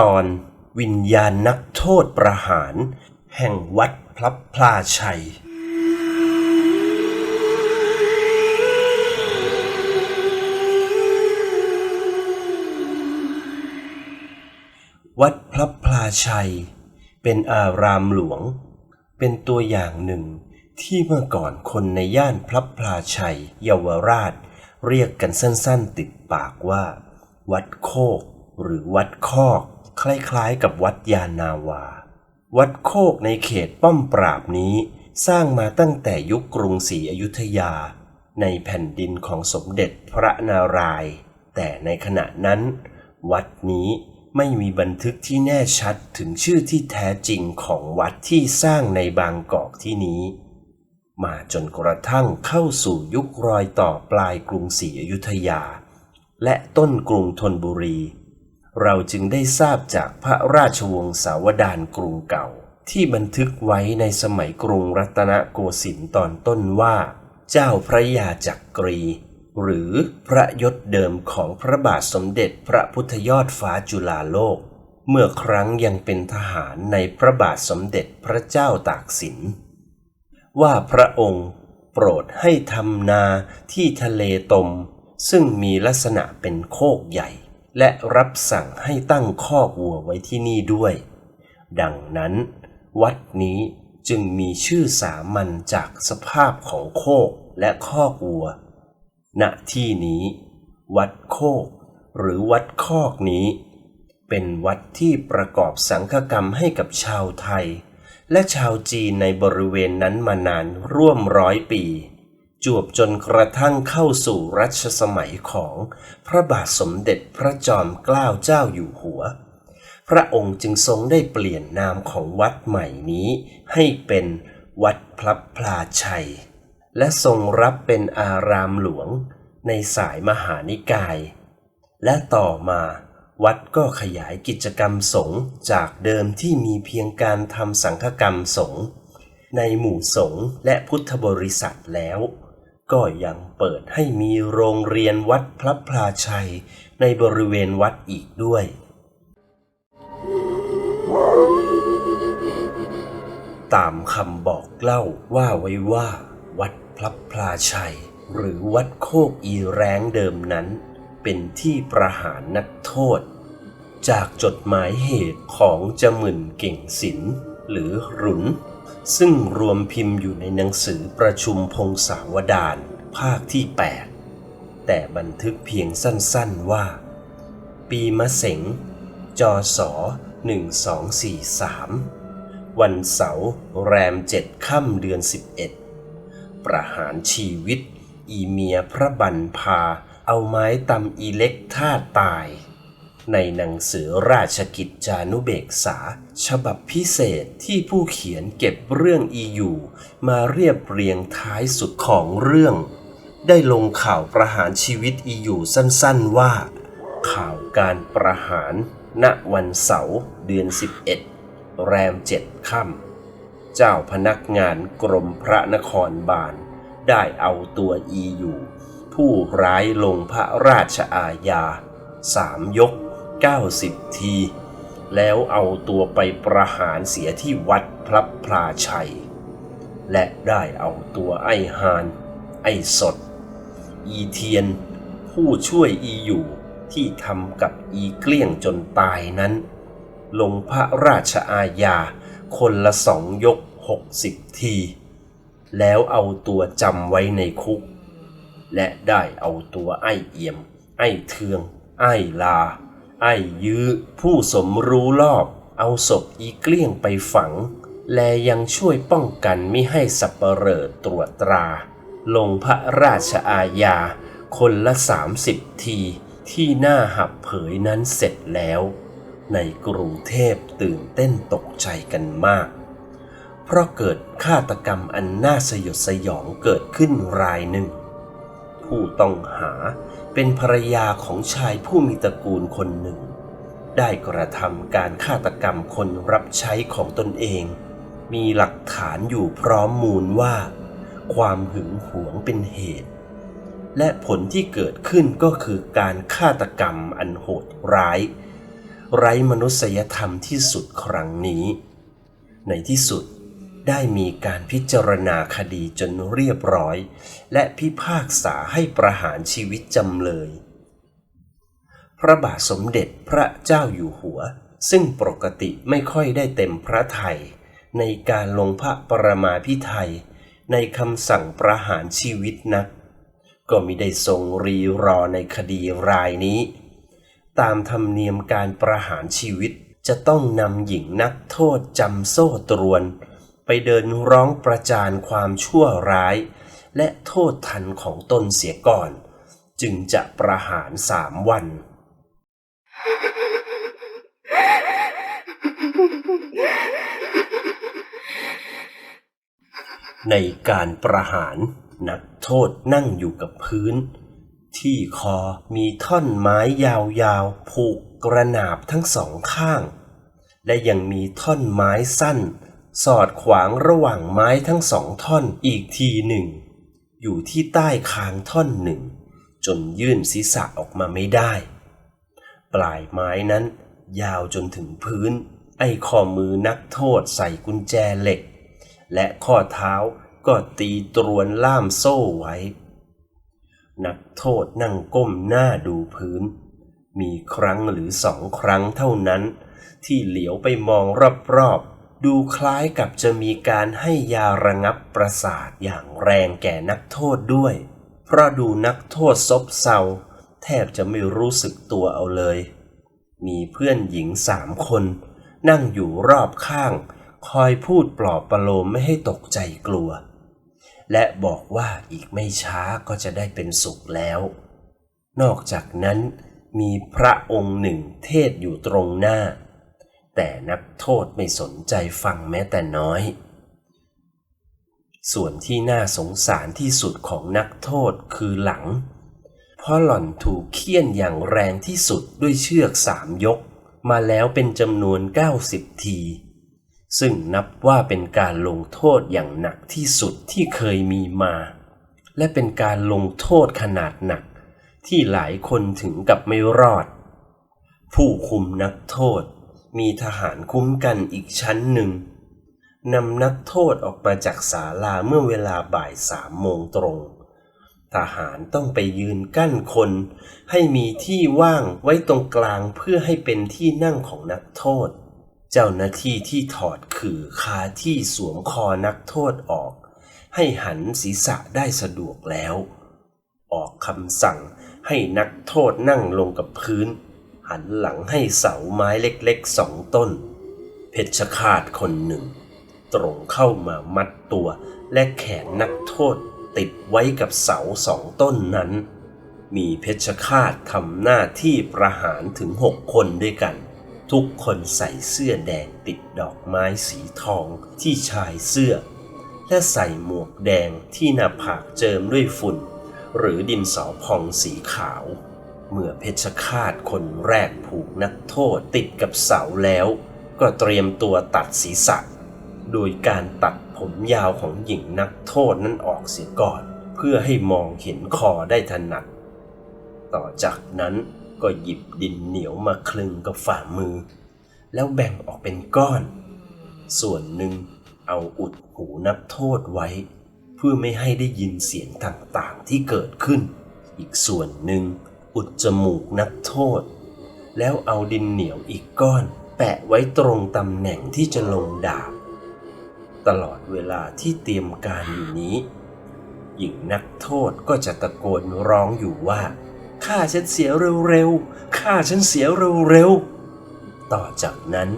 ตอนวิญญาณนักโทษประหาร แห่งวัดพลับพลาชัย วัดพลับพลาชัย เป็นอารามหลวง เป็นตัวอย่างหนึ่งที่เมื่อก่อนคนในย่านพลับพลาชัย เยาวราช เรียกกันสั้นๆติดปากว่า วัดโคก หรือวัดคอก คล้ายๆกับวัดยานาวา วัดโคกในเขตป้อมปราบนี้สร้างมาตั้งแต่ยุคกรุงศรีอยุธยา ในแผ่นดินของสมเด็จพระนารายณ์แต่ในขณะนั้น วัดนี้ไม่มีบันทึกที่แน่ชัดถึงชื่อที่แท้จริงของวัดที่สร้างในบางกอกที่นี้ มาจนกระทั่งเข้าสู่ยุครอยต่อปลายกรุงศรีอยุธยา และต้นกรุงธนบุรี เราจึงได้ทราบจากพระราชวงศ์สาวดารกรุงเก่า ที่บันทึกไว้ในสมัยกรุงรัตนโกสินทร์ตอนต้นว่า เจ้าพระยาจักรี หรือพระยศเดิมของพระบาทสมเด็จพระพุทธยอดฟ้าจุฬาโลก เมื่อครั้งยังเป็นทหารในพระบาทสมเด็จพระเจ้าตากสิน ว่าพระองค์โปรดให้ทำนาที่ทะเลตม ซึ่งมีลักษณะเป็นโคกใหญ่ และรับสั่งให้ตั้งคอกวัวไว้ที่นี่ด้วย ดังนั้น วัดนี้จึงมีชื่อสามัญจากสภาพของโคกและคอกวัว ณ ที่นี้ วัดโคก หรือวัดคอกนี้ เป็นวัดที่ประกอบสังฆกรรมให้กับชาวไทย และชาวจีนในบริเวณนั้นมานานร่วมร้อยปี จวบจนกระทั่งเข้าสู่รัชสมัยของพระบาทสมเด็จพระจอมเกล้าเจ้าอยู่หัว พระองค์จึงทรงได้เปลี่ยนนามของวัดใหม่นี้ ให้เป็นวัดพลับพลาชัย และทรงรับเป็นอารามหลวงในสายมหานิกาย และต่อมาวัดก็ขยายกิจกรรมสงฆ์จากเดิมที่มีเพียงการทำสังฆกรรมสงฆ์ในหมู่สงฆ์และพุทธบริษัทแล้ว ก็ยังเปิดให้มีโรงเรียนวัดพระพลาชัย ในบริเวณวัดอีกด้วย ตามคำบอกเล่าว่าไว้ว่า วัดพลับพลาชัย หรือวัดโคกอีแรงเดิมนั้น เป็นที่ประหารนักโทษ จากจดหมายเหตุของจมื่นเก่งศิลป์ หรือหรุน ซึ่งรวมพิมพ์อยู่ในหนังสือประชุมพงศาวดารภาคที่ 8 แต่บันทึกเพียงสั้นๆว่า ปีมะเสงจศ1243 วันเสาร์แรมเจ็ดค่ำเดือน 11 ประหารชีวิต อีเมียพระบันพา เอาไม้ตำอีเล็กท่าตาย ในหนังสือราชกิจจานุเบกษา ฉบับพิเศษที่ผู้เขียนเก็บเรื่องอีอยู่มาเรียบเรียงท้ายสุดของเรื่อง ได้ลงข่าวประหารชีวิตอีอยู่สั้นๆว่า ข่าวการประหาร ณวันเสาร์เดือน 11 แรมเจ็ดค่ำเจ้าพนักงานกรมพระนครบาล ได้เอาตัวอีอยู่ผู้ร้ายลงพระราชอาญาสามยก 90 ที แล้วเอาตัวไปประหารเสียที่วัดพลับพลาชัย และได้เอาตัวไอ้ฮาน ไอ้สด อีเทียน ผู้ช่วยอีอยู่ที่ทำกับอีเกลี้ยงจนตายนั้น ลงพระราชอาญาคนละสองยกหกสิบที แล้วเอาตัวจำไว้ในคุก และได้เอาตัวไอ้เอี่ยม ไอ้เทือง ไอ้ลา ไอ้ยื้อผู้สมรู้รอบ เอาศพอีเกลี้ยงไปฝัง และยังช่วยป้องกันไม่ให้สับเปลอตรวจตรา ลงพระราชอาญา คนละสามสิบที ที่หน้าหับเผยนั้นเสร็จแล้ว ในกรุงเทพตื่นเต้นตกใจกันมาก เพราะเกิดฆาตกรรมอันน่าสยดสยองเกิดขึ้นรายหนึ่ง ผู้ต้องหา เป็นภรรยาของชายผู้มีตระกูลคนหนึ่ง ได้กระทำการฆาตกรรมคนรับใช้ของตนเอง มีหลักฐานอยู่พร้อมมูลว่า ความหึงหวงเป็นเหตุ และผลที่เกิดขึ้นก็คือการฆาตกรรมอันโหดร้าย ไร้มนุษยธรรมที่สุดครั้งนี้ ในที่สุด ได้มีการพิจารณาคดีจนเรียบร้อย และพิพากษาให้ประหารชีวิตจำเลย พระบาทสมเด็จพระเจ้าอยู่หัว ซึ่งปกติไม่ค่อยได้เต็มพระไทย ในการลงพระปรมาพิไทย ในคำสั่งประหารชีวิตนัก ก็มิได้ทรงรีรอในคดีรายนี้ ตามธรรมเนียมการประหารชีวิตจะต้องนำหญิงนักโทษจำโซ่ตรวน เดินร้องประจานความชั่วร้าย และโทษทันของตนเสียก่อน จึงจะประหารสามวัน ในการประหารนักโทษนั่งอยู่กับพื้น ที่คอมีท่อนไม้ยาวๆ ผูกกระนาบทั้งสองข้าง และยังมีท่อนไม้สั้น สอดขวางระหว่างไม้ทั้งสองท่อนอีกทีหนึ่ง อยู่ที่ใต้คางท่อนหนึ่ง จนยื่นศีรษะออกมาไม่ได้ ปลายไม้นั้น ยาวจนถึงพื้น ไอ้ข้อมือนักโทษใส่กุญแจเหล็ก และข้อเท้าก็ตีตรวนล่ามโซ่ไว้ นักโทษนั่งก้มหน้าดูพื้น มีครั้งหรือสองครั้งเท่านั้น ที่เหลียวไปมองรอบ ดูคล้ายกับจะมีการให้ยาระงับประสาทอย่างแรงแก่นักโทษด้วย เพราะดูนักโทษซบเซาแทบจะไม่รู้สึกตัวเอาเลย มีเพื่อนหญิงสามคน นั่งอยู่รอบข้าง คอยพูดปลอบประโลมไม่ให้ตกใจกลัว และบอกว่าอีกไม่ช้าก็จะได้เป็นสุขแล้ว นอกจากนั้นมีพระองค์หนึ่งเทศอยู่ตรงหน้า แต่นักโทษไม่สนใจฟังแม้แต่น้อย ส่วนที่น่าสงสารที่สุดของนักโทษคือหลัง เพราะหล่อนถูกเคี่ยนอย่างแรงที่สุดด้วยเชือกสามยก มาแล้วเป็นจำนวน 90 ที ซึ่งนับว่าเป็นการลงโทษอย่างหนักที่สุดที่เคยมีมา และเป็นการลงโทษขนาดหนัก ที่หลายคนถึงกับไม่รอด ผู้คุมนักโทษ มีทหารคุ้มกันอีกชั้นหนึ่งนำนักโทษออกมาจากศาลาเมื่อเวลาบ่ายสามโมงตรง ทหารต้องไปยืนกั้นคน ให้มีที่ว่างไว้ตรงกลางเพื่อให้เป็นที่นั่งของนักโทษ เจ้าหน้าที่ที่ถอดขื่อคาที่สวมคอนักโทษออก ให้หันศีรษะได้สะดวกแล้ว ออกคำสั่งให้นักโทษนั่งลงกับพื้น หันหลังให้เสาไม้เล็กๆสองต้น เพชฌฆาตคนหนึ่ง ตรงเข้ามามัดตัวและแขนนักโทษติดไว้กับเสาสองต้นนั้น มีเพชฌฆาตทำหน้าที่ประหารถึงหกคนด้วยกัน ทุกคนใส่เสื้อแดงติดดอกไม้สีทองที่ชายเสื้อ และใส่หมวกแดงที่หน้าผากเจิมด้วยฝุ่น หรือดินสอพองสีขาว เมื่อเพชฌฆาตคนแรกผูกนักโทษติดกับเสาแล้ว ก็เตรียมตัวตัดศีรษะ โดยการตัดผมยาวของหญิงนักโทษนั้นออกเสียก่อน เพื่อให้มองเห็นคอได้ถนัด ต่อจากนั้นก็หยิบดินเหนียวมาคลึงกับฝ่ามือ แล้วแบ่งออกเป็นก้อน ส่วนหนึ่งเอาอุดหูนักโทษไว้ เพื่อไม่ให้ได้ยินเสียงต่างๆที่เกิดขึ้น อีกส่วนหนึ่ง อุดจมูกนักโทษ แล้วเอาดินเหนียวอีกก้อน แปะไว้ตรงตำแหน่งที่จะลงดาบ ตลอดเวลาที่เตรียมการอยู่นี้ หญิงนักโทษก็จะตะโกนร้องอยู่ว่าฆ่าฉันเสียเร็วๆฆ่าฉันเสียเร็วๆ ต่อจากนั้น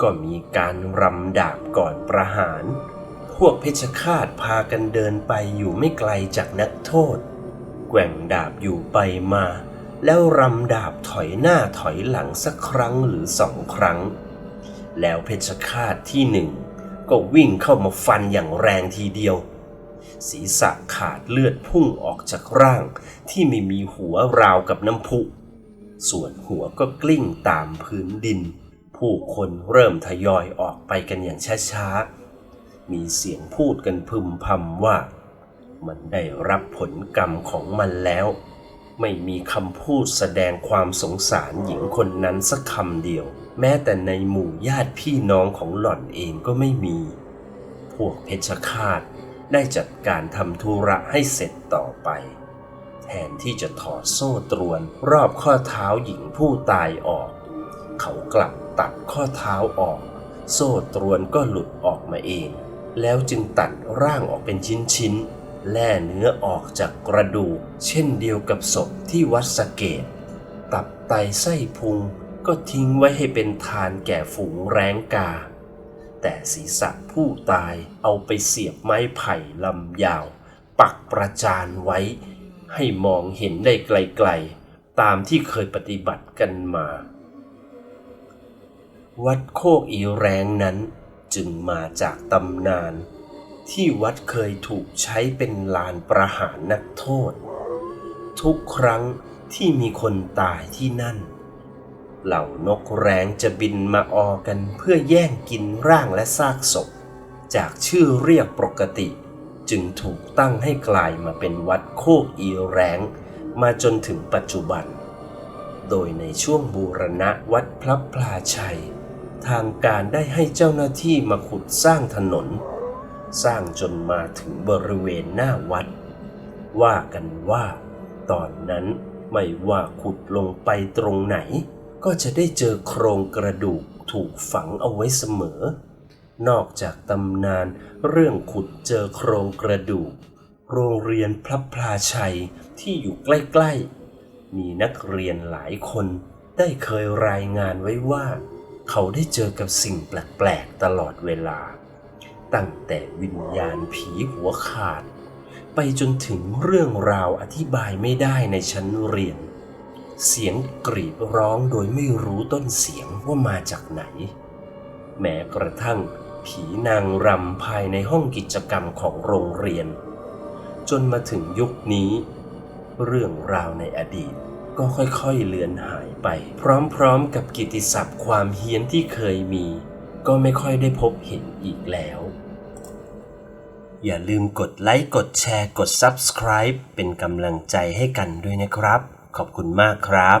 ก็มีการรำดาบก่อนประหาร พวกเพชฌฆาตพากันเดินไปอยู่ไม่ไกลจากนักโทษ แกว่งดาบอยู่ไปมา แล้วรำดาบถอยหน้าถอยหลังสักครั้งหรือสองครั้ง แล้วเพชฌฆาตที่หนึ่งก็วิ่งเข้ามาฟันอย่างแรงทีเดียว ศีรษะขาดเลือดพุ่งออกจากร่างที่ไม่มีหัวราวกับน้ำพุ ส่วนหัวก็กลิ้งตามพื้นดิน ผู้คนเริ่มทยอยออกไปกันอย่างช้าๆ มีเสียงพูดกันพึมพำว่า มันได้รับผลกรรมของมันแล้ว ไม่มีคำพูดแสดงความสงสารหญิงคนนั้นสักคำเดียว แม้แต่ในหมู่ญาติพี่น้องของหล่อนเองก็ไม่มี พวกเพชฌฆาตได้จัดการทำธุระให้เสร็จต่อไป แทนที่จะถอดโซ่ตรวนรอบข้อเท้าหญิงผู้ตายออก เขากลับตัดข้อเท้าออก โซ่ตรวนก็หลุดออกมาเอง แล้วจึงตัดร่างออกเป็นชิ้นๆ แล่เนื้อออกจากกระดูก เช่นเดียวกับศพที่วัดสเกต ตับไตไส้พุงก็ทิ้งไว้ให้เป็นทานแก่ฝูงแร้งกา แต่ศีรษะผู้ตายเอาไปเสียบไม้ไผ่ลำยาว ปักประจานไว้ ให้มองเห็นได้ไกลๆ ตามที่เคยปฏิบัติกันมา วัดโคกอีแรงนั้นจึงมาจากตำนาน ที่วัดเคยถูกใช้เป็นลานประหารนักโทษ ทุกครั้งที่มีคนตายที่นั่น เหล่านกแร้งจะบินมาออกันเพื่อแย่งกินร่างและซากศพ จากชื่อเรียกปกติ จึงถูกตั้งให้กลายมาเป็นวัดโคกอีแรงมาจนถึงปัจจุบัน โดยในช่วงบูรณะวัดพระพลาชัย ทางการได้ให้เจ้าหน้าที่มาขุดสร้างถนน สร้างจนมาถึงบริเวณหน้าวัด ว่ากันว่า ตอนนั้นไม่ว่าขุดลงไปตรงไหน ก็จะได้เจอโครงกระดูกถูกฝังเอาไว้เสมอ นอกจากตำนานเรื่องขุดเจอโครงกระดูก โรงเรียนพระพลาชัยที่อยู่ใกล้ๆ มีนักเรียนหลายคนได้เคยรายงานไว้ว่า เขาได้เจอกับสิ่งแปลกๆตลอดเวลา ตั้งแต่วิญญาณผีหัวขาด ไปจนถึงเรื่องราวอธิบายไม่ได้ในชั้นเรียน เสียงกรีดร้องโดยไม่รู้ต้นเสียงว่ามาจากไหน แม้กระทั่งผีนางรำภายในห้องกิจกรรมของโรงเรียน จนมาถึงยุคนี้ เรื่องราวในอดีตก็ค่อยๆเลือนหายไป พร้อมๆกับกิตติศัพท์ความเฮี้ยนที่เคยมี ก็ไม่ค่อยได้พบเห็นอีกแล้ว อย่าลืมกดไลค์กดแชร์กด Subscribe เป็นกำลังใจให้กันด้วยนะครับ ขอบคุณมากครับ